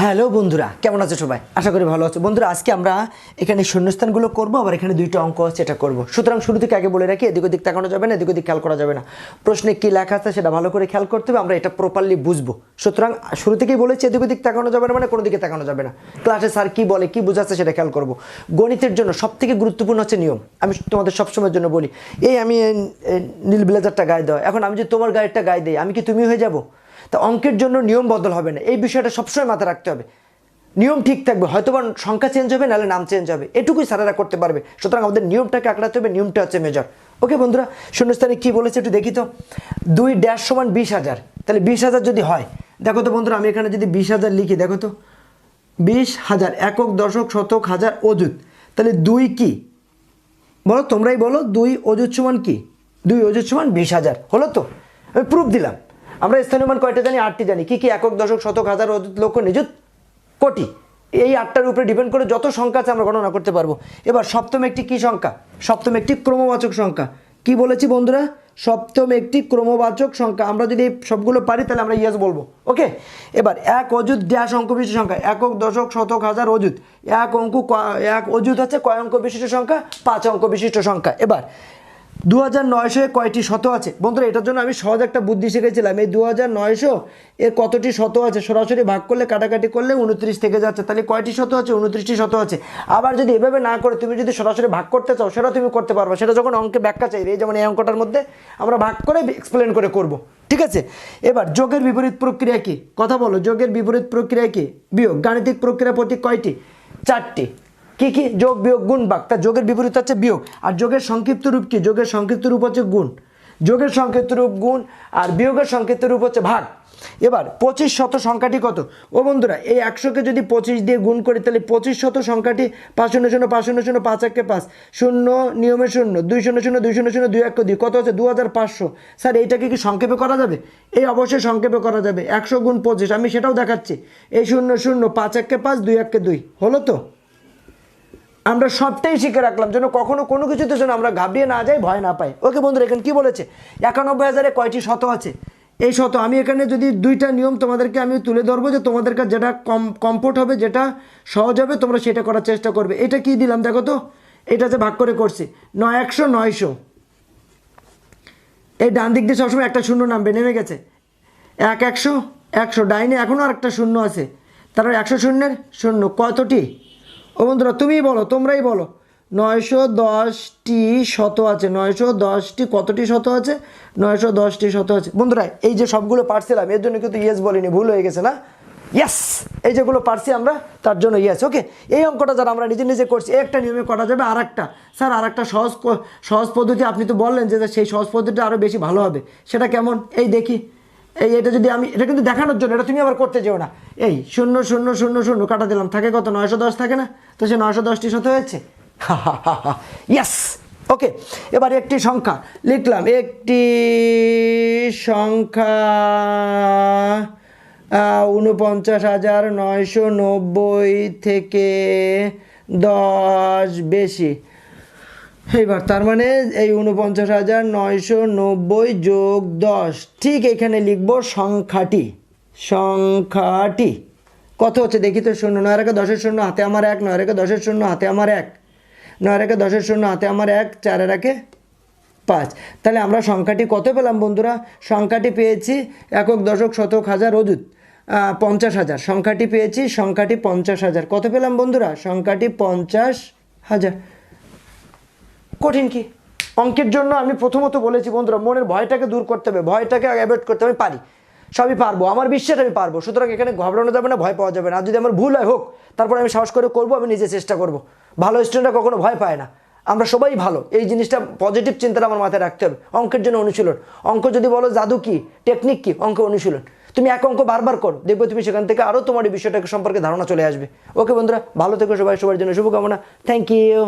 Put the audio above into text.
Hello বন্ধুরা, কেমন আছো সবাই? আশা করি ভালো আছো। বন্ধুরা, আজকে আমরা এখানে শূন্যস্থানগুলো করব, আবার এখানে দুইটা অঙ্ক আছে, এটা করব। সুতরাং শুরু থেকে আগে বলে রাখি, এদিক ওদিক তাকানো যাবে না, এদিক ওদিক খেয়াল করা যাবে না। প্রশ্নে কী লেখা আছে সেটা ভালো করে খেয়াল করতে হবে, আমরা এটা প্রপারলি বুঝব। সুতরাং শুরু থেকেই বলেছি, এদিক ওদিক তাকানো যাবে না মানে কোনো দিকে তাকানো যাবে না। ক্লাসে স্যার কী বলে, কী বোঝাচ্ছে সেটা খেয়াল করব। গণিতের জন্য সব থেকে গুরুত্বপূর্ণ হচ্ছে নিয়ম। আমি তোমাদের সবসময়ের জন্য বলি, এই আমি নীল ব্লেজারটা গায়ে দেওয়া এখন আমি যদি তোমার গায়েরটা গায়ে দিই, আমি কি তুমি হয়ে যাব? তা অঙ্কের জন্য নিয়ম বদল হবে না। এই বিষয়টা সবসময় মাথায় রাখতে হবে। নিয়ম ঠিক থাকবে হয়তো বা সংখ্যা চেঞ্জ হবে, নাহলে নাম চেঞ্জ হবে। এটুকুই স্যারেরা করতে পারবে। সুতরাং আমাদের নিয়মটাকে আঁকড়াতে হবে, নিয়মটা হচ্ছে মেজর ওকে বন্ধুরা, শূন্যস্থানে কী বলেছে একটু দেখি তো। দুই ড্যাশ সমান বিশ হাজার। তাহলে বিশ হাজার যদি হয়, দেখো তো বন্ধুরা, আমি এখানে যদি বিশ হাজার লিখি, দেখো তো। বিশ হাজার একক দশক শতক হাজার অযুত। তাহলে দুই কি? বলো, তোমরাই বলো, দুই অযুত সমান কি? দুই অযুত সমান বিশ হাজার। হলো তো? আমি প্রুফ দিলাম। আমরা স্থানীয় মান কয়টা জানি? আটটি জানি। কি কি একক, দশক, শতক, হাজার অযুত লক্ষ, নিযুত? কোটি। এই আটটার উপরে ডিপেন্ড করে যত সংখ্যা আছে আমরা গণনা করতে পারব। এবার সপ্তম একটি কি সংখ্যা? সপ্তম একটি ক্রমবাচক সংখ্যা। কি বলেছি বন্ধুরা? সপ্তম একটি ক্রমবাচক সংখ্যা। আমরা যদি সবগুলো পারি, তাহলে আমরা ইয়াস বলব। ওকে এবার এক অযুত ড্যাশ অঙ্ক বিশিষ্ট সংখ্যা। একক, দশক, শতক, হাজার, অযুত। এক অঙ্ক এক অযুত হচ্ছে কয় অঙ্ক বিশিষ্ট সংখ্যা? পাঁচ অঙ্ক বিশিষ্ট সংখ্যা। এবার দু হাজার নয়শো কয়টি শত আছে? বন্ধুরা, এটার জন্য আমি সহজ একটা বুদ্ধি শিখেছিলাম। এই দু হাজার নয়শো এর কতটি শত আছে? সরাসরি ভাগ করলে, কাটাকাটি করলে উনত্রিশ থেকে যাচ্ছে। তাহলে কয়টি শত আছে? উনত্রিশটি শত আছে। আবার যদি এভাবে না করে তুমি যদি সরাসরি ভাগ করতে চাও, সেটা তুমি করতে পারবে। সেটা যখন অঙ্কে ব্যাখ্যা চাইবে এই যেমন এই অঙ্কটার মধ্যে আমরা ভাগ করে এক্সপ্লেন করে করব। ঠিক আছে? এবার যোগের বিপরীত প্রক্রিয়া কি? কথা বলো, যোগের বিপরীত প্রক্রিয়া কি? বিয়োগ। গাণিতিক প্রক্রিয়া প্রতি কয়টি? চারটি। কি কি? যোগ, বিয়োগ, গুণ বাক। তার যোগের বিপরীত হচ্ছে বিয়োগ। আর যোগের সংক্ষিপ্ত রূপ কি? যোগের সংক্ষিপ্ত রূপ হচ্ছে গুণ। যোগের সংক্ষিপ্ত রূপ গুণ আর বিয়োগের সংক্ষিপ্ত রূপ হচ্ছে ভাগ। এবার পঁচিশ শত সংখ্যাটি কত? ও বন্ধুরা, এই একশোকে যদি পঁচিশ দিয়ে গুণ করি, তাহলে পঁচিশ শত সংখ্যাটি পাঁচ শূন্য শূন্য, পাঁচ শূন্য শূন্য, পাঁচ একে পাঁচ। শূন্য নিয়মে শূন্য, দুই শূন্য শূন্য, দুই শূন্য শূন্য, দুই এক দুই কত হচ্ছে? দু হাজার পাঁচশো। স্যার, এইটাকে কি সংক্ষেপে করা যাবে? এই অবশ্যই সংক্ষেপে করা যাবে। একশো গুণ পঁচিশ, আমি সেটাও দেখাচ্ছি। এই শূন্য শূন্য, পাঁচ একে পাঁচ, দুই একে দুই। হলো তো? আমরা সবটাই শিখে রাখলাম যেন কখনো কোনো কিছুতে যেন আমরা ঘাবড়িয়ে না যাই, ভয় না পাই। ওকে বন্ধুরা, এখানে কি বলেছে? একানব্বই হাজারে কয়টি শত আছে? এই শত, আমি এখানে যদি দুইটা নিয়ম তোমাদেরকে আমি তুলে ধরবো যে তোমাদের কাছে যেটা কম কমফোর্ট হবে, যেটা সহজ হবে, তোমরা সেটা করার চেষ্টা করবে। এটা কি দিলাম দেখো তো? এটা যে ভাগ করে করছি। নয় একশো, নয়শো। এই ডান দিক দিয়ে সবসময় একটা শূন্য নামবে, নেমে গেছে। এক একশো একশো। ডাইনে এখনও আরেকটা শূন্য আছে। তারপর একশো শূন্যের শূন্য কতটি? ও বন্ধুরা, তুমিই বলো, তোমরাই বলো। নয়শো দশটি শত আছে, নয়শো দশটি কতটি শত আছে? নয়শো দশটি শত আছে। বন্ধুরা, এই যে সবগুলো পারছিলাম এর জন্য কিন্তু ইয়েস বলিনি, ভুল হয়ে গেছে না? ইয়াস এই যেগুলো পারছি আমরা, তার জন্য ইয়েস ওকে এই অঙ্কটা যারা আমরা নিজে নিজে করছি, একটা নিয়মে করা যাবে আর একটা স্যার আর একটা সহজ সহজ পদ্ধতি আপনি তো বললেন যে সেই সহজ পদ্ধতিটা আরও বেশি ভালো হবে। সেটা কেমন? এই দেখি। এই, এটা যদি আমি, এটা কিন্তু দেখানোর জন্য, এটা তুমি আবার করতে যেও না। এই, শূন্য শূন্য শূন্য শূন্য, কাটা দিলাম। থাকে কত? নয়শো দশ থাকে না? তো সে নয়শো দশটি শত হয়েছে? ইয়াস ওকে এবার একটি সংখ্যা লিখলাম। একটি সংখ্যা উনপঞ্চাশ হাজার নয়শো নব্বই থেকে দশ বেশি। এইবার, তার মানে এই উনপঞ্চাশ হাজার নয়শো নব্বই যোগ দশ, ঠিক এখানে লিখব সংখ্যাটি সংখ্যাটি। কত হচ্ছে দেখি তো, শূন্য, নয় রেখে দশের শূন্য, হাতে আমার এক, নয় রেখে দশের শূন্য, হাতে আমার এক, নয় রেখে দশের শূন্য, হাতে আমার এক, চারে রাখে পাঁচ। তাহলে আমরা সংখ্যাটি কত পেলাম বন্ধুরা? সংখ্যাটি পেয়েছি একক, দশক, শতক, হাজার অযুত পঞ্চাশ হাজার। সংখ্যাটি পেয়েছি, সংখ্যাটি পঞ্চাশ হাজার। কত পেলাম বন্ধুরা? সংখ্যাটি পঞ্চাশ হাজার। কঠিন কি? অঙ্কের জন্য আমি প্রথমত বলেছি, বন্ধুরা, মনের ভয়টাকে দূর করতে হবে, ভয়টাকে অ্যাভয়েড করতে আমি পারি। সবই পারব, আমার বিশ্বাস, আমি পারব। সুতরাং এখানে ঘাবড়ানো যাবে না, ভয় পাওয়া যাবে না। আর যদি আমার ভুল হয়, হোক, তারপরে আমি সাহস করে করব, আমি নিজে চেষ্টা করব। ভালো স্টুডেন্টরা কখনো ভয় পায় না। আমরা সবাই ভালো, এই জিনিসটা পজিটিভ চিন্তাটা আমার মাথায় রাখতে হবে। অঙ্কের জন্য অনুশীলন। অঙ্ক যদি বলো, জাদু কি? টেকনিক কি? অঙ্ক অনুশীলন। তুমি এক অঙ্ক বারবার করো, দেখবে তুমি সেখান থেকে আরও তোমার এই বিষয়টাকে সম্পর্কে ধারণা চলে আসবে। ওকে, বন্ধুরা, ভালো থেকো সবাই, সবার জন্য শুভকামনা। Thank you